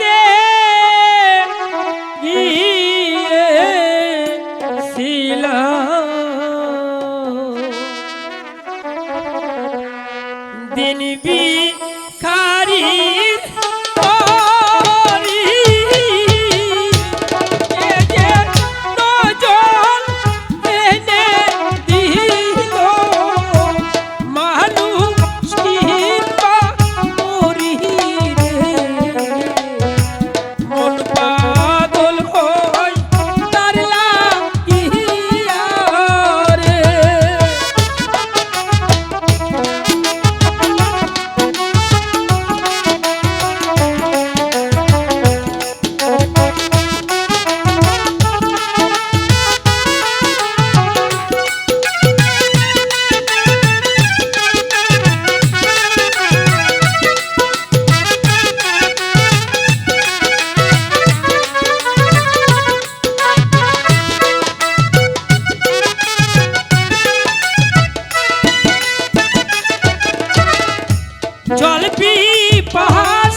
বাড়িতে গিয়েছিল দিন বি খারি পাহাড়